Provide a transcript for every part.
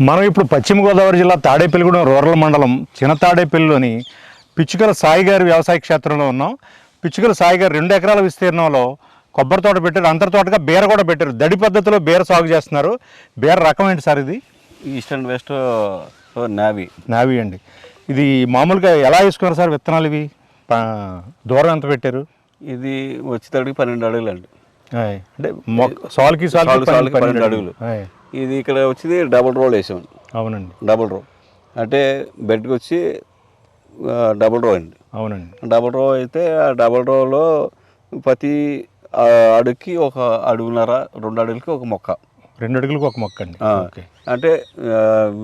మనం ఇప్పుడు పశ్చిమ గోదావరి జిల్లా తాడేపల్లిగూడెం రూరల్ మండలం చిన్న తాడేపల్లిలోని పిచ్చుకల సాయి గారి వ్యవసాయ క్షేత్రంలో ఉన్నాం. పిచ్చుకల సాయి గారు రెండు ఎకరాల విస్తీర్ణంలో కొబ్బరి తోట పెట్టారు అంతర తోటగా బీర కూడా పెట్టారు. దడి పద్ధతిలో బీర సాగు చేస్తున్నారు. బీర రకం ఏంటి సార్ ఇది? East and west navy. నావి అండి. ఇది మామూలుగా ఎలా వేసుకున్నారు సార్ విత్తనాలు ఇవి? దూరం ఎంత పెట్టారు? ఇది వచ్చేటడికి పన్నెండు అడుగులు అండి. అంటే సాల్కి సాల్కి పన్నెండు- అడుగులు. ఇది ఇక్కడ వచ్చేది డబుల్ రోల్ వేసాం. అవునండి. డబుల్ రో. అంటే బెడ్కి వచ్చి డబుల్ రో అండి. అవునండి. డబుల్ రో అయితే ఆ డబుల్ రోలో ప్రతి అడుగుకి ఒక అడుగున్నర రెండు అడుగులకి ఒక మొక్క. రెండు అడుగులకు ఒక మొక్క అండి. అంటే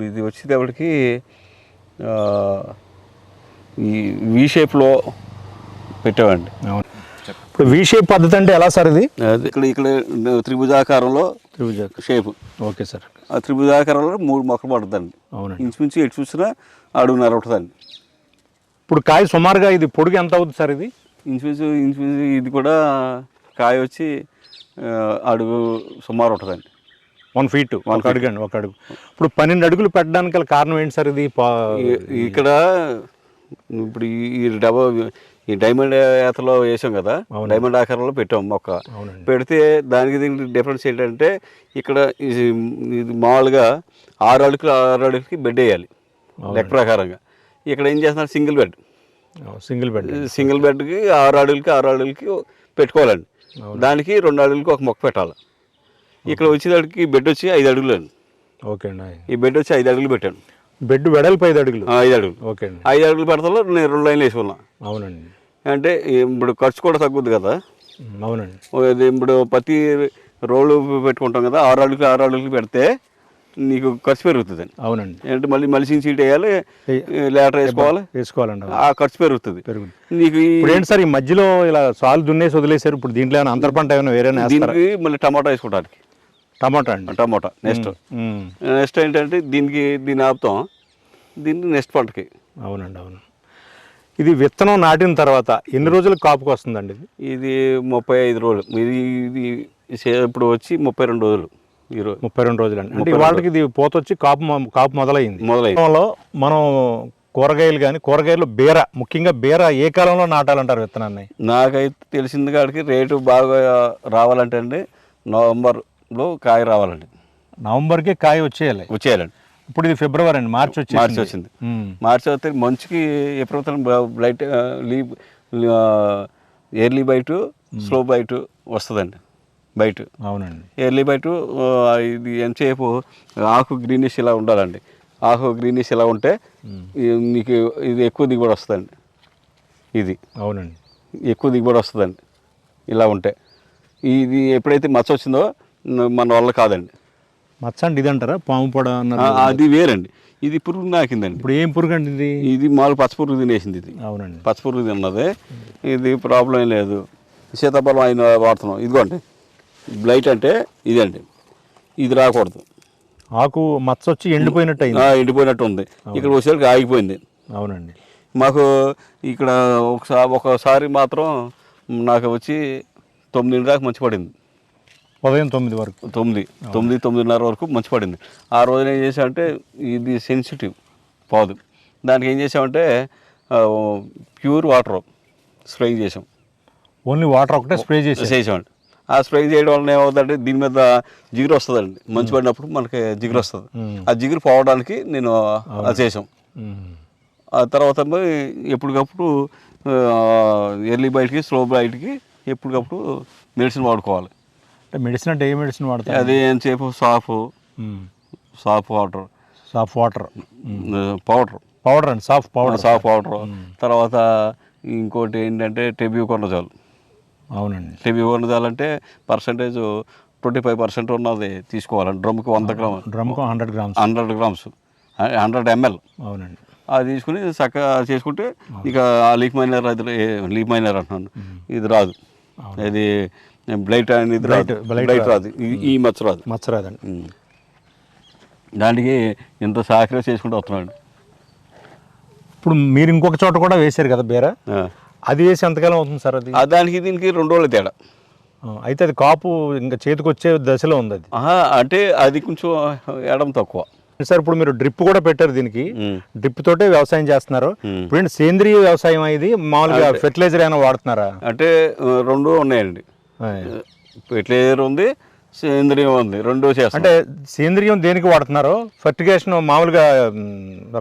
ఇది వచ్చేటప్పటికి ఈ వి షేప్లో పెట్టామండి. ఇప్పుడు వి షేప్ పద్ధతి అంటే ఎలా సార్ ఇది? ఇక్కడ ఇక్కడ త్రిభుజాకారంలో త్రిభుజ షేపు. Okay sir. ఆ త్రిభుజాకారంలో మూడు మొక్కలు పడుతుందండి అవునండి. ఇంచుమించు ఎటు చూసినా అడుగున్నర ఉంటుందండి. ఇప్పుడు కాయ సుమారుగా ఇది పొడుగు ఎంత అవుతుంది సార్ ఇది? ఇంచుమించు ఇంచుమించు ఇది కూడా కాయ వచ్చి అడుగు సుమారు ఉంటుందండి. వన్ ఫీట్ ఒక అడుగు అండి ఒక అడుగు. ఇప్పుడు పన్నెండు అడుగులు పెట్టడానికి కారణం ఏంటి సార్ ఇది? ఇక్కడ ఇప్పుడు ఈ- డబల్ ఈ డైమండ్ యాత్రలో వేసాం కదా డైమండ్ ఆకారంలో పెట్టాం మొక్క. పెడితే దానికి దీనికి డిఫరెన్స్ ఏంటంటే ఇక్కడ ఇది మామూలుగా ఆరు అడుగులు ఆరు అడుగులకి బెడ్ వేయాలి లెక్క ప్రకారంగా. ఇక్కడ ఏం చేస్తున్నారు? Single bed single bed single బెడ్కి ఆరు అడుగులకి ఆరు అడుగులకి పెట్టుకోవాలండి. దానికి రెండు అడుగులకి ఒక మొక్క పెట్టాలి. ఇక్కడ వచ్చేదానికి బెడ్ వచ్చి ఐదు అడుగులు అండి. ఓకే అండి. ఈ బెడ్ వచ్చి ఐదు అడుగులు పెట్టాను. బెడ్ వెడల్పు ఐదు అడుగులు. ఐదు అడుగులు. ఓకే అండి. ఐదు అడుగులు పెడతాలో నేను రెండు లైన్లు వేసుకున్నా. అవునండి. అంటే ఇప్పుడు ఖర్చు కూడా తగ్గుద్ది కదా? అవునండి. ఇది ఇప్పుడు ప్రతి రోలు పెట్టుకుంటాం కదా ఆరు అడుగులు ఆరు అడుగులు పెడితే నీకు ఖర్చు పెరుగుతుంది. అవునండి. అంటే మళ్ళీ మలిసిన సీట్ వేయాలి లేటర్ వేసుకోవాలి వేసుకోవాలండి. ఆ ఖర్చు పెరుగుతుంది. పెరుగుతుంది. నీకు ఏంటి సార్ ఈ మధ్యలో ఇలా సాలు దున్నేసి వదిలేశారు ఇప్పుడు దీంట్లో ఏమైనా అంతర పంట ఏమైనా వేస్తారా? దీనికి మళ్ళీ టమాటా వేసుకోవడానికి. టమాటా అండి. టమాటా నెక్స్ట్. నెక్స్ట్ ఏంటంటే దీనికి దీన్ని ఆపుతాం దీన్ని నెక్స్ట్ పంటకి. అవునండి అవును. ఇది విత్తనం నాటిన తర్వాత ఎన్ని రోజులకు కాపుకి వస్తుందండి ఇది? ఇది ముప్పై ఐదు రోజులు. ఇది ఇది ఇప్పుడు వచ్చి ముప్పై రెండు రోజులు ఈరోజు ముప్పై రెండు రోజులు అండి. అంటే వాళ్ళకి ఇది పోత వచ్చి కాపు కాపు మొదలైంది. మొదలైంది. మనం కూరగాయలు కానీ కూరగాయలు బీర ముఖ్యంగా బీర ఏ కాలంలో నాటాలంటారు విత్తనాన్ని? నాకైతే తెలిసింది కాడికి రేటు బాగా రావాలంటే అండి నవంబర్లో కాయ రావాలండి. నవంబర్కే కాయ వచ్చేయాలి. వచ్చేయాలండి. ఇప్పుడు ఇది ఫిబ్రవరి అండి మార్చి వచ్చి మార్చి వచ్చింది. మార్చి వస్తే మంచుకి ఎప్పుడు బ్లైట్ లీ ఎర్లీ బయట స్లో బయట వస్తుందండి బయట అవునండి. ఎర్లీ బయట ఇది ఎంతసేపు ఆకు గ్రీనిష్ ఇలా ఉండాలండి. ఆకు గ్రీనిష్ ఇలా ఉంటే మీకు ఇది ఎక్కువ దిగుబడి వస్తుందండి. ఇది. అవునండి. ఎక్కువ దిగుబడి వస్తుందండి. ఇలా ఉంటే. ఇది ఎప్పుడైతే మచ్చ వచ్చిందో మన వల్ల కాదండి. మచ్చ అండి ఇది అంటారా పాము పొడ అన్నారు అది వేరండి. ఇది పురుగు నాకిందండి. ఇప్పుడు ఏం పురుగు అండి ఇది ఇది మామూలు పచ్చ పురుగు తినేసింది ఇది. అవునండి. పచ్చ పురుగు తిన్నది. ఇది ప్రాబ్లం ఏం లేదు. సీతాఫలం అయిన వాడుతున్నాం. ఇదిగోండి. బ్లైట్ అంటే ఇదండి. ఇది రాకూడదు. ఆకు మచ్చ వచ్చి ఎండిపోయినట్టు అయింది. ఎండిపోయినట్టు ఉంది. ఇక్కడ వచ్చేసరికి ఆగిపోయింది. అవునండి. మాకు ఇక్కడ ఒకసారి ఒకసారి మాత్రం నాకు వచ్చి తొమ్మిది దాకా మంచి పడింది. ఉదయం తొమ్మిది వరకు. తొమ్మిది తొమ్మిది తొమ్మిదిన్నర వరకు మంచి పడింది. ఆ రోజున ఏం చేసామంటే ఇది సెన్సిటివ్ పాదు. దానికి ఏం చేసామంటే ప్యూర్ వాటర్ స్ప్రే చేసాం ఓన్లీ వాటర్ ఒకటే స్ప్రే చేసి చేసామండి ఆ స్ప్రే చేయడం వల్ల ఏమవుతుందంటే దీని మీద జిగురు వస్తుందండి. మంచి పడినప్పుడు మనకి జిగురు వస్తుంది. ఆ జిగురు పోవడానికి నేను అది చేసాం ఆ తర్వాత ఎప్పటికప్పుడు ఎర్లీ బయటికి స్లో బయటికి ఎప్పటికప్పుడు మెడిసిన్ వాడుకోవాలి. అంటే మెడిసిన్ అంటే ఏ మెడిసిన్ వాడతారు? అది ఎంతసేపు సాఫ్. సాఫ్ వాటర్. సాఫ్ వాటర్. పౌడర్. పౌడర్ అండి సాఫ్ పౌడర్. సాఫ్ పౌడర్. తర్వాత ఇంకోటి ఏంటంటే టెబ్యూ కొనజాలు అవునండి. టెబ్యూ కొనజాలు అంటే పర్సంటేజ్ ట్వంటీ ఫైవ్ పర్సెంట్ ఉన్నది తీసుకోవాలండి డ్రమ్కి వంద gram డ్రమ్కు hundred grams. Hundred grams. Hundred ML. అవునండి. అది తీసుకుని చక్కగా చేసుకుంటే ఇక ఆ లీక్ మైనర్ అది లీక్ మైనర్ అంటున్నాను. ఇది రాదు. ఇది బ్లైట్ అనేది రాదు. బ్లైట్ రాదు. ఈ- మచ్చ రాదు. మచ్చ రాదండి. దానికి ఇంత సాక్రిఫైస్ చేసుకుంటూ వస్తున్నాడు. ఇప్పుడు మీరు ఇంకొక చోట కూడా వేశారు కదా బీర. అది వేసి ఎంతకాలం అవుతుంది సార్ అది? దానికి దీనికి రెండు రోజులు తేడా. అయితే అది కాపు ఇంకా చేతికి వచ్చే దశలో ఉంది అది. అంటే అది కొంచెం ఎడం తక్కువ. సార్ ఇప్పుడు మీరు డ్రిప్ కూడా పెట్టారు దీనికి. డ్రిప్ తోటే వ్యవసాయం చేస్తున్నారు. ఇప్పుడు సేంద్రియ వ్యవసాయం ఇది? మామూలుగా ఫెర్టిలైజర్ అయినా వాడుతున్నారా? అంటే రెండు ఉన్నాయండి. ఫెర్టిలైజర్ ఉంది? సేంద్రియం ఉంది. రెండు చేస్తాం. అంటే సేంద్రియం దేనికి వాడుతున్నారు? ఫర్టిగేషన్ మామూలుగా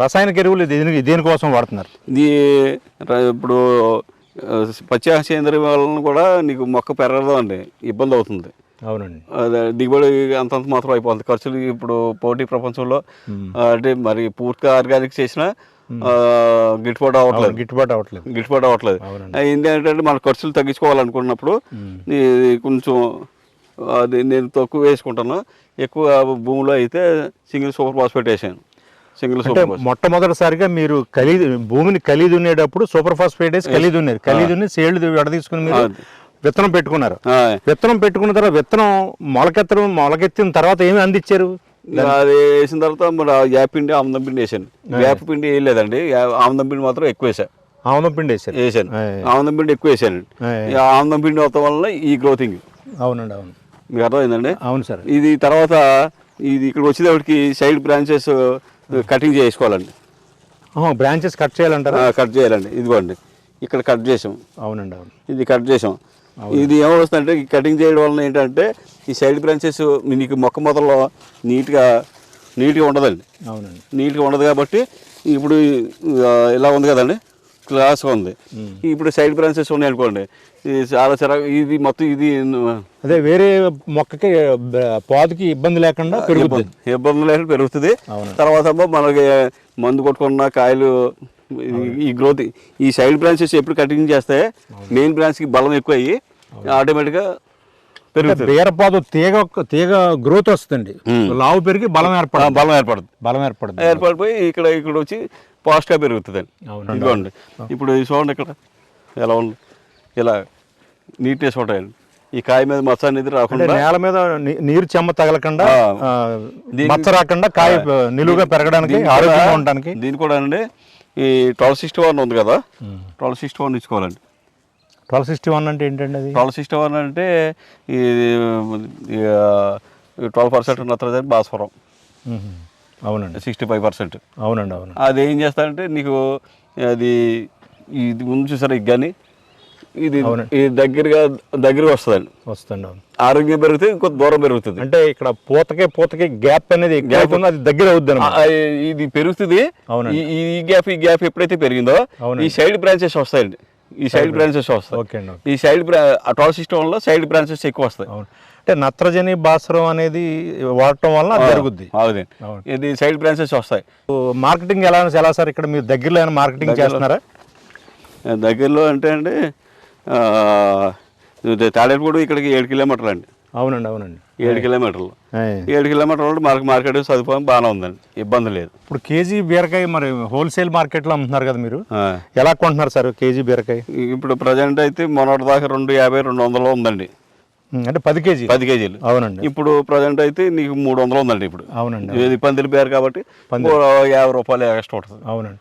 రసాయనిక ఎరువులు దేనికి దేనికోసం వాడుతున్నారు? ఇది ఇప్పుడు పచ్చి సేంద్రియం వలన కూడా నీకు మొక్క పెరగదు అండి. ఇబ్బంది అవుతుంది. అవునండి. అదే దిగుబడి అంతంత మాత్రం అయిపోతుంది. ఖర్చులు ఇప్పుడు పోటీ ప్రపంచంలో అంటే మరి పూర్తిగా ఆర్గానిక్ చేసినా గిట్టుబాటు అవ్వట్లేదు. గిట్టుబాటు అవ్వట్లేదు. గిట్టుబాటు అవ్వట్లేదు. ఏంటంటే మన ఖర్చులు తగ్గించుకోవాలనుకున్నప్పుడు ఇది కొంచెం అది నేను తక్కువ వేసుకుంటాను. ఎక్కువ భూమిలో అయితే సింగిల్ సూపర్ ఫాస్ఫేట్ వేసాను సింగిల్ సూపర్ మొట్టమొదటిసారిగా మీరు కలి భూమిని కలి దున్నేటప్పుడు సూపర్ ఫాస్ఫేట్ వేసి దున్నేది కలి దున్ని సేళ్ళు విడ తీసుకుని మీరు. విత్తనం పెట్టుకున్నారు. విత్తనం పెట్టుకున్న తర్వాత విత్తనం మొలకెత్తడం మొలకెత్తిన తర్వాత ఏమి అందించారు? అది వేసిన తర్వాత మరి వేప పిండి ఆముదం పిండి వేసాను. వేప పిండి వేయలేదండి ఆముదం పిండి మాత్రం ఎక్కువ వేసాను ఆముదం పిండి వేసాను. ఆ, ఆముదం పిండి ఎక్కువ వేసాను. ఆముదం పిండి అవటం వల్ల ఈ గ్రోతింగ్. అవునండి అవును. మీకు అర్థమైందండి? అవును సార్. ఇది తర్వాత ఇది ఇక్కడ వచ్చేటప్పటికి సైడ్ బ్రాంచెస్ కటింగ్ చేసుకోవాలండి. బ్రాంచెస్ కట్ చేయాలంటారా? కట్ చేయాలండి. ఇదిగోండి. ఇక్కడ కట్ చేసాం. అవునండి అవును. ఇది కట్ చేసాం. ఇది ఏమొస్తుందంటే ఈ కటింగ్ చేయడం వలన ఏంటంటే ఈ సైడ్ బ్రాంచెస్ నీకు మొక్క మొదల్లో నీట్గా నీట్గా ఉండదండి. అవునండి. నీట్గా ఉండదు కాబట్టి ఇప్పుడు ఇలా ఉంది కదండి క్లాస్గా ఉంది. ఇప్పుడు సైడ్ బ్రాంచెస్ ఉన్నాయి అనుకోండి ఇది చాలా చిరాకు ఇది మొత్తం ఇది అదే వేరే మొక్కకి పాదుకి ఇబ్బంది లేకుండా పెరుగుతుంది ఇబ్బంది లేకుండా పెరుగుతుంది. తర్వాత మనకి మందు కొట్టుకున్న కాయలు ఈ- ఈ గ్రోత్ ఈ సైడ్ బ్రాంచెస్ ఎప్పుడు కటింగ్ చేస్తే మెయిన్ బ్రాంచ్కి బలం ఎక్కువ అయ్యి ఆటోమేటిక్గా పెరుగుతుంది. బీరపాదు తీగ తీగ గ్రోత్ వస్తుంది లావు పెరిగి బలం ఆ, ఏర్పడుతుంది బలం ఏర్పడుతుంది. బలం ఏర్పడుతుంది. ఏర్పడిపోయి ఇక్కడ ఇక్కడ వచ్చి ఫాస్ట్గా పెరుగుతుంది. ఇదిగోండి. ఇప్పుడు చూడండి ఇక్కడ. ఎలా ఉంది? ఇలా నీట్నెస్ ఉంటాయండి ఈ కాయ మీద మచ్చ అనేది రాకుండా నేల మీద నీరు చెమ్మ తగలకుండా మచ్చ రాకుండా కాయ నిలువుగా పెరగడానికి దీనికి ఆరోగ్యంగా కూడా- ఉండడానికి. దీనికి కూడా అండి ఈ ట్వెల్వ్ సిక్స్టీ వన్ ఉంది కదా. ట్వెల్వ్ సిక్స్టీ వన్ ఇచ్చుకోవాలండి. ట్వెల్వ్ సిక్స్టీ వన్ అంటే ఏంటండి అది? ట్వెల్వ్ సిక్స్టీ వన్ అంటే ఇది ట్వెల్వ్ పర్సెంట్ నత్రజని భాస్వరం. అవునండి. Sixty five percent. అవునండి అవును. అది ఏం చేస్తారంటే నీకు అది ఇది ముందు చూసారా ఇది కానీ ఇది ఇది దగ్గరగా దగ్గరగా వస్తుందండి. వస్తుంది అవును. ఆరోగ్యం పెరుగుతుంది ఇంకొంత దూరం పెరుగుతుంది. అంటే ఇక్కడ పూతకి పూతకి గ్యాప్ అనేది అవుతుందో అది దగ్గర అవుద్ది ఇది పెరుగుతుంది. ఈ ఈ గ్యాప్ ఈ గ్యాప్ ఎప్పుడైతే పెరిగిందో. ఈ సైడ్ బ్రాంచెస్ వస్తాయండి. ఈ సైడ్ బ్రాంచెస్ వస్తాయి. ఓకే అండి. ఈ సైడ్ ట్వెల్వ్ సిస్టమ్లో సైడ్ బ్రాంచెస్ ఎక్కువ వస్తాయి. అంటే నత్రజని భాస్వరం అనేది వాడటం వల్ల జరుగుద్ది. అవునండి. అవును. ఇది సైడ్ బ్రాంచెస్ వస్తాయి. మార్కెటింగ్ ఎలా ఎలా సార్ ఇక్కడ మీరు దగ్గరలో ఏమైనా మార్కెటింగ్ చేస్తున్నారా? దగ్గరలో అంటే అండి తాడేపూడి ఇక్కడికి ఏడు కిలోమీటర్లు అండి. అవునండి అవునండి. ఏడు కిలోమీటర్లు. ఏడు కిలోమీటర్లు మనకి మార్కెట్ సదుపాయం బాగానే ఉందండి ఇబ్బంది లేదు. ఇప్పుడు కేజీ బీరకాయ మరి హోల్సేల్ మార్కెట్లో అమ్ముతున్నారు కదా మీరు. ఎలా కొంటున్నారు సార్ కేజీ బీరకాయ? ఇప్పుడు ప్రజెంట్ అయితే మొన్నటి దాకా రెండు యాభై రెండు వందలు ఉందండి. అంటే పది కేజీ? పది కేజీలు. అవునండి. ఇప్పుడు ప్రజెంట్ అయితే నీకు మూడు వందలు ఉందండి ఇప్పుడు. అవునండి ఇది పందిరి బేరు కాబట్టి యాభై రూపాయలు ఎక్స్ట్రా ఉంటుంది. అవునండి.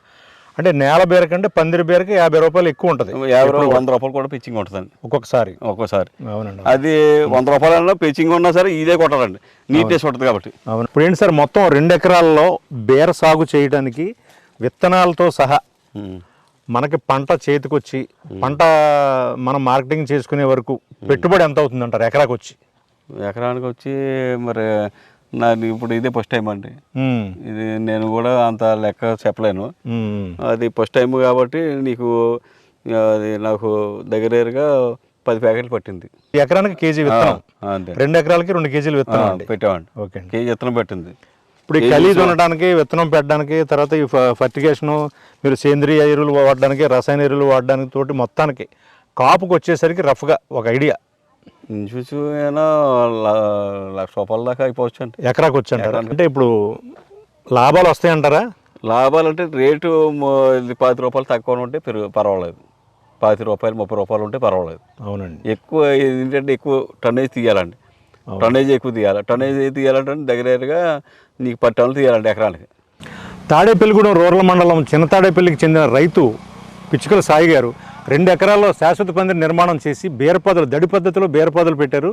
అంటే నేల బీర కంటే పందిరి బీరకి యాభై రూపాయలు ఎక్కువ ఉంటుంది. యాభై రూపాయలు వంద రూపాయలు కూడా పిచ్చింగ్ ఉంటుందండి. ఒక్కొక్కసారి. ఒక్కోసారి అవునండి. అది వంద రూపాయలన్నా పిచ్చింగ్ ఉన్నా సరే ఇదే కొట్టాలండి. నీట్నెస్ ఉంటుంది కాబట్టి. అవును. ఇప్పుడు ఏంటి సార్ మొత్తం రెండు ఎకరాల్లో బీర సాగు చేయడానికి విత్తనాలతో సహా. మనకి పంట చేతికొచ్చి పంట మనం మార్కెటింగ్ చేసుకునే వరకు పెట్టుబడి ఎంత అవుతుంది అంటారు ఎకరాకి వచ్చి ఎకరానికి వచ్చి మరి నాకు ఇప్పుడు ఇదే ఫస్ట్ టైం అండి. ఇది నేను కూడా అంత లెక్క చెప్పలేను. అది ఫస్ట్ టైం కాబట్టి నీకు అది నాకు దగ్గర దగ్గరగా పది ప్యాకెట్లు పట్టింది. ఎకరానికి కేజీ విత్తనం? రెండు ఎకరాలకి రెండు కేజీలు విత్తనం పెట్టామండి. ఓకే కేజీ విత్తనం పెట్టింది. ఇప్పుడు ఈ కలీ దున్నడానికి విత్తనం. పెట్టడానికి తర్వాత ఈ ఫర్టిగేషను మీరు సేంద్రియ ఎరువులు వాడడానికి రసాయన ఎరువులు వాడడానికి తోటి మొత్తానికి కాపుకి వచ్చేసరికి రఫ్గా ఒక ఐడియా ఇంచుమించు అయినా ల- లక్ష రూపాయల దాకా అయిపోవచ్చు అండి ఎకరాకి వచ్చి అంటారా అంటే ఇప్పుడు లాభాలు వస్తాయంటారా లాభాలు అంటే రేటు పాతి రూపాయలు తక్కువ ఉంటే పెరుగు పర్వాలేదు. పాతి రూపాయలు ముప్పై రూపాయలు ఉంటే పర్వాలేదు. అవునండి. ఎక్కువ ఏంటంటే ఎక్కువ టన్నేజ్ తీయాలండి. టన్నేజ్ ఎక్కువ తీయాలి టన్నేజ్ తీయాలంటే దగ్గర దగ్గరగా నీకు పది టన్నులు తీయాలండి ఎకరానికి. తాడేపల్లిగూడెం రూరల్ మండలం చిన్న తాడేపల్లికి చెందిన రైతు పిచ్చుకల సాయి గారు రెండు ఎకరాల్లో శాశ్వత పందిరి నిర్మాణం చేసి బీరపాదులు దడి పద్ధతిలో బీరపాదులు పెట్టారు.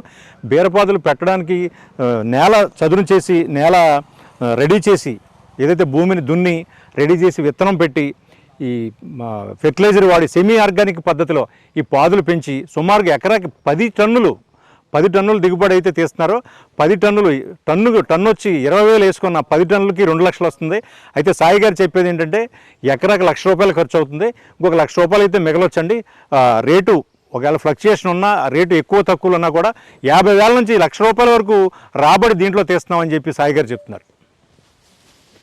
బీరపాదులు పెట్టడానికి నేల చదును చేసి నేల రెడీ చేసి ఏదైతే భూమిని దున్ని రెడీ చేసి విత్తనం పెట్టి ఈ మా ఫెర్టిలైజర్ వాడి సెమీ ఆర్గానిక్ పద్ధతిలో ఈ పాదులు పెంచి సుమారుగా ఎకరాకి పది టన్నులు పది టన్నులు దిగుబడి అయితే తీస్తున్నారో. పది టన్నులు టన్ను టన్ను వచ్చి ఇరవై వేలు వేసుకున్న పది టన్నులకి రెండు లక్షలు వస్తుంది. అయితే సాయి గారు చెప్పేది ఏంటంటే ఎకరాకు లక్ష రూపాయలు ఖర్చు అవుతుంది. ఇంకొక లక్ష రూపాయలు అయితే మిగలొచ్చండి. రేటు ఒకవేళ ఫ్లక్చుయేషన్ ఉన్నా రేటు ఎక్కువ తక్కువలు ఉన్నా కూడా యాభై వేల నుంచి లక్ష రూపాయల వరకు రాబడి దీంట్లో తీస్తున్నామని చెప్పి సాయి గారు చెప్తున్నారు.